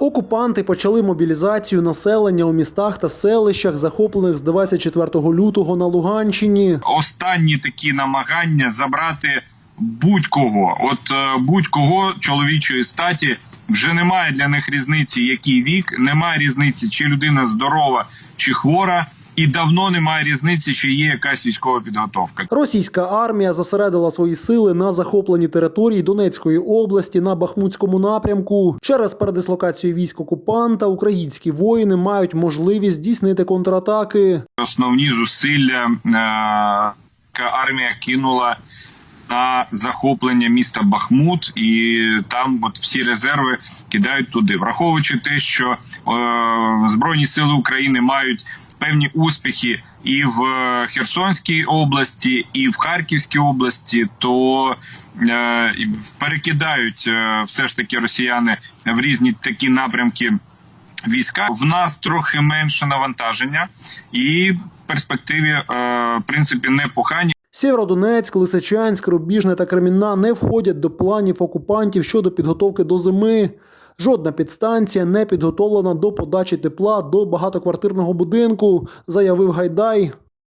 Окупанти почали мобілізацію населення у містах та селищах, захоплених з 24 лютого на Луганщині. останні такі намагання забрати будь-кого, от е, будь-кого чоловічої статі. Вже немає для них різниці, який вік, немає різниці, чи людина здорова, чи хвора, і давно немає різниці, чи є якась військова підготовка. Російська армія зосередила свої сили на захопленні території Донецької області на Бахмутському напрямку. Через передислокацію військ окупанта українські воїни мають можливість здійснити контратаки. Основні зусилля е, армія кинула на захоплення міста Бахмут, і там от всі резерви кидають туди, враховуючи те, що е, збройні сили України мають певні успіхи і в Херсонській області, і в Харківській області, то е, перекидають е, все ж таки росіяни в різні такі напрямки війська. В нас трохи менше навантаження, і перспективі е, в принципі непогані. Сєвєродонецьк, Лисичанськ, Рубіжне та Кремінна не входять до планів окупантів щодо підготовки до зими. Жодна підстанція не підготовлена до подачі тепла до багатоквартирного будинку, заявив Гайдай.